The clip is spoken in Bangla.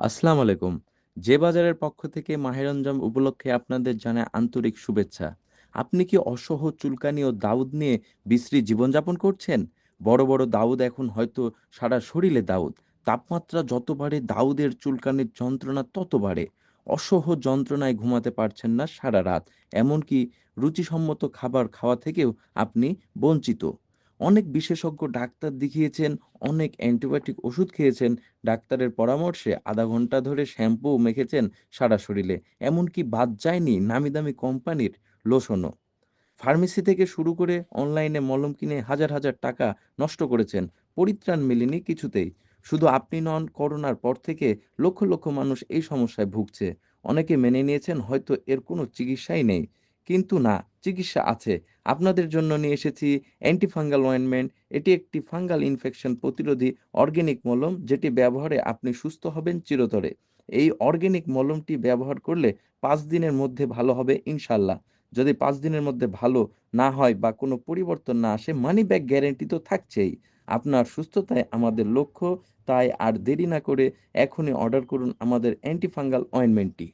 আসসালামু আলাইকুম। যে বাজারের পক্ষ থেকে মাহে রমজান উপলক্ষে আপনাদের জানাই আন্তরিক শুভেচ্ছা। আপনি কি অসহ চুলকানি ও দাউদ নিয়ে বিশ্রী জীবনযাপন করছেন? বড়, বড় দাউদ এখন হয়তো সারা শরীরে দাউদ। তাপমাত্রা যত বাড়ে দাউদের চুলকানির যন্ত্রণা তত বাড়ে। অসহ যন্ত্রণায় ঘুমাতে পারছেন না সারা রাত। এমনকি রুচিসম্মত খাবার খাওয়া থেকেও আপনি বঞ্চিত। অনেক বিশেষজ্ঞ ডাক্তার দেখিয়েছেন, অনেক অ্যান্টিবায়োটিক ওষুধ খেয়েছেন, ডাক্তারের পরামর্শে আধা ঘণ্টা ধরে শ্যাম্পু মেখেছেন সারা শরীরে। এমনকি বাদ যায়নি নামি দামি কোম্পানির লোশনও। ফার্মেসি থেকে শুরু করে অনলাইনে মলম কিনে হাজার, হাজার টাকা নষ্ট করেছেন। পরিত্রাণ মেলেনি কিছুতেই। শুধু আপনি নন, করোনার পর থেকে লক্ষ, লক্ষ মানুষ এই সমস্যায় ভুগছে। অনেকে মেনে নিয়েছেন হয়তো এর কোনো চিকিৎসাই নেই। কিন্তু না, চিকিৎসা আছে। আপনাদের জন্য নিয়ে এসেছি অ্যান্টিফাঙ্গাল অয়েনমেন্ট। এটি একটি ফাঙ্গাল ইনফেকশন প্রতিরোধী অর্গানিক মলম যেটি ব্যবহারে আপনি সুস্থ হবেন চিরতরে। এই অর্গ্যানিক মলমটি ব্যবহার করলে পাঁচ দিনের মধ্যে ভালো হবে ইনশাল্লাহ যদি পাঁচ দিনের মধ্যে ভালো না হয় বা কোনো পরিবর্তন না আসে মানি ব্যাক গ্যারান্টি তো থাকছেই। আপনার সুস্থতায় আমাদের লক্ষ্য। তাই আর দেরি না করে এখনই অর্ডার করুন আমাদের অ্যান্টিফাঙ্গাল অয়েনমেন্টটি।